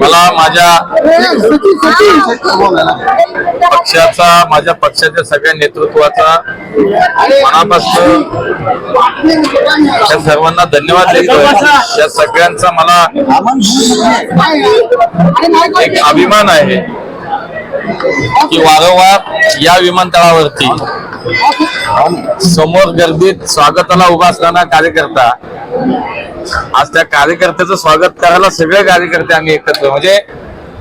मला माझ्या पक्षाचा माझ्या पक्षाच्या सगळ्या नेतृत्वाचा मनापासून त्या सर्वांना धन्यवाद देतो या सगळ्यांचा मला एक अभिमान आहे की वारंवार या विमानतळावरती समोर गर्दीत स्वागताला उभा असताना कार्यकर्ता आज त्या कार्यकर्त्याचं स्वागत करायला सगळे कार्यकर्ते आम्ही एकत्र म्हणजे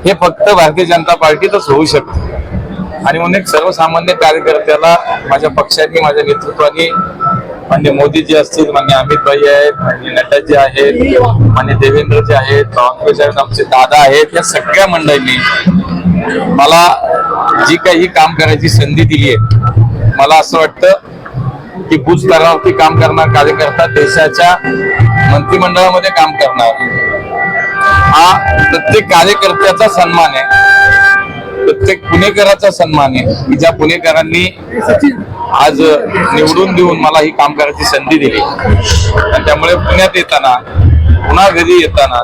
हे फक्त भारतीय जनता पार्टीतच होऊ शकतं. आणि म्हणून एक सर्वसामान्य कार्यकर्त्याला माझ्या पक्षाने माझ्या नेतृत्वाने मान्य मोदीजी असतील मान्य अमितभाई आहेत मान्य नड्डाजी आहेत मान्य देवेंद्रजी आहेत काँग्रेस आहेत आमचे दादा आहेत या सगळ्या मंडळींनी मला जी काही काम करायची संधी दिली आहे मला असं वाटतं की बूथ स्तरावरती काम करणार कार्यकर्ता देशाच्या मंत्रिमंडळामध्ये काम करणार. हा प्रत्येक कार्यकर्त्याचा सन्मान आहे. प्रत्येक पुणेकराचा सन्मान आहे. की ज्या पुणेकरांनी आज निवडून देऊन मला ही काम करायची संधी दिली. आणि त्यामुळे पुण्यात येताना पुन्हा घरी येताना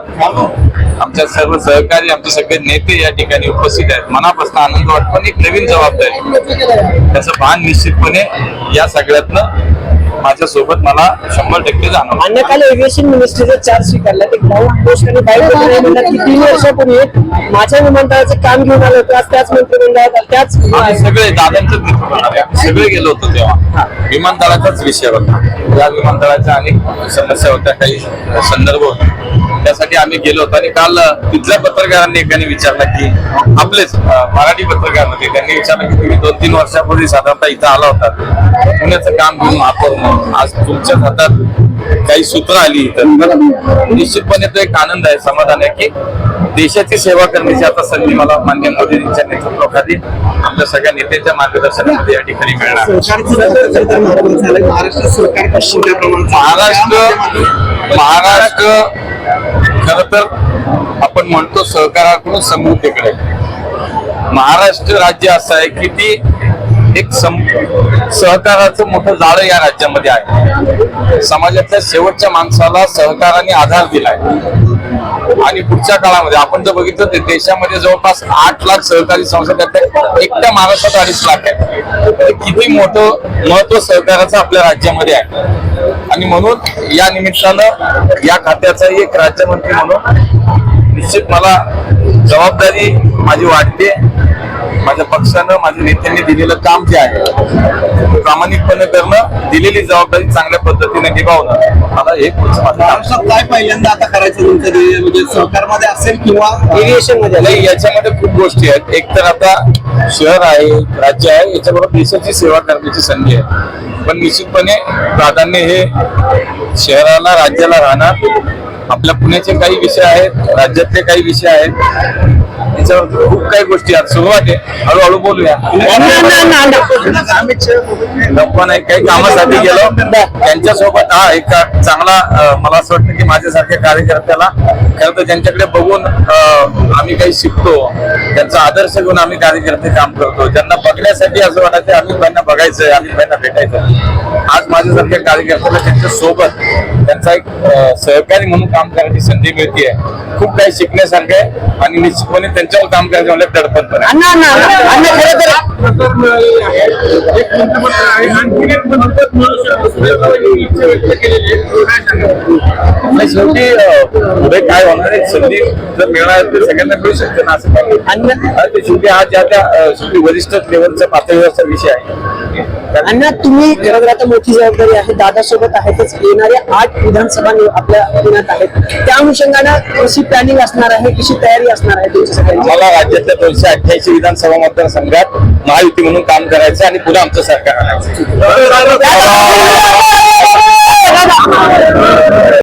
आमच्या सर्व सहकारी आमचे सगळे नेते या ठिकाणी उपस्थित आहेत. मनापासून आनंद वाटतो आणि एक नवीन जबाबदारी. त्याचं भान निश्चितपणे या सगळ्यातनं माझ्या सोबत मला शंभर टक्के जाणवलं. अन्य काल एव्हिएशन मिनिस्ट्रीचा चार्ज स्वीकारला. ते भाऊ घोष आणि की तीन वर्षापूर्वी माझ्या विमानतळाचं काम घेऊन आलं होतं. आज त्याच मंत्रिमंडळात त्याच आम्ही सगळे दादांचंच नेतृत्व करणारे. आम्ही सगळे गेलो होतो तेव्हा. विमानतळाचाच विषय होता. या विमानतळाच्या अनेक समस्या होत्या काही संदर्भ होते. त्यासाठी आम्ही गेलो होतो आणि काल तिथल्या पत्रकारांनी एकाने विचारलं की आपलेच मराठी पत्रकार होते त्यांनी विचारलं की तुम्ही दोन तीन वर्षापूर्वी साधारणतः इथं आला होता. पुण्याचं काम घेऊन म्हणून. आज तुमच्या हातात काही सूत्र आली तर निश्चितपणे तो एक आनंद आहे समाधान आहे की देशाची सेवा करण्याची आता संधी मला मान्य मोदींच्या नेतृत्वाखाली आपल्या सगळ्या नेत्यांच्या मार्गदर्शनामध्ये या ठिकाणी मिळणार. महाराष्ट्र महाराष्ट्र खर तर आपण म्हणतो सहकाराकडून समृद्धीकडे महाराष्ट्र राज्य असं आहे की ती एक सहकाराचं मोठं जाळं या राज्यामध्ये आहे. समाजातल्या शेवटच्या माणसाला सहकाराने आधार दिलाय. आणि पुढच्या काळामध्ये आपण जर बघितलं तर देशामध्ये जवळपास आठ लाख सहकारी संस्था त्यातल्या एकट्या महाराष्ट्रात अडीच लाख आहे तर किती मोठं महत्त्व सहकाराचं आपल्या राज्यामध्ये आहे? आणि म्हणून या निमित्तानं या खात्याचा एक राज्यमंत्री म्हणून निश्चित मला जबाबदारी माझी वाटते माझ्या पक्षानं माझ्या नेत्यांनी दिलेलं काम जे आहे ते प्रामाणिकपणे करणं दिलेली जबाबदारी चांगल्या पद्धतीने निभावणं मला हे. महाराष्ट्रात काय पहिल्यांदा आता करायचं तुमचं म्हणजे सरकारमध्ये असेल किंवा एव्हिएशनमध्ये. नाही याच्यामध्ये खूप गोष्टी आहेत. एक तर आता शहर आहे राज्य आहे याच्याबरोबर देशाची सेवा करण्याची संधी आहे. पण निश्चितपणे प्राधान्य हे शहराला राज्याला राहणार. आपल्या पुण्याचे काही विषय आहेत राज्यातले काही विषय आहेत. याच्यावर खूप काही गोष्टी आहेत. सुरुवात आहे. हळूहळू बोलूया. गप्पा नाही काही कामासाठी गेलो. त्यांच्यासोबत हा एक चांगला मला असं वाटतं की माझ्यासारख्या कार्यकर्त्याला खरं तर ज्यांच्याकडे बघून आम्ही काही शिकतो. त्यांचा आदर्श घेऊन आम्ही कार्यकर्ते काम करतो. ज्यांना बघण्यासाठी असं वाटायचं आम्ही त्यांना बघायचं आम्ही त्यांना भेटायचं आज माझ्यासारख्या कार्यकर्त्याला त्यांच्यासोबत त्यांचा एक सहकारी म्हणून काम करण्याची संधी मिळते खूप काही शिकण्यासारखं आहे आणि निश्चितपणे त्यांच्यावर काम करायचं म्हणजे दडपण पण आहे. शेवटी पुढे काय होणार आहे संधी जर मिळणार तर सगळ्यांना मिळू शकते ना असं शेवटी हा ज्या त्या शेवटी वरिष्ठ लेवलचा पातळीवरचा विषय आहे अण्णा तुम्ही खरं तर आता मोठी जबाबदारी आहे दादा सोबत आहेतच येणाऱ्या आठ विधानसभा आपल्या पुण्यात आहेत त्या अनुषंगानं कशी प्लॅनिंग असणार आहे कशी तयारी असणार आहे तुमच्या सगळ्यांची मला राज्यातल्या दोनशे अठ्ठ्याऐंशी विधानसभा मतदारसंघात महायुती म्हणून काम करायचं आणि पुढे आमचं सरकार आणायचं!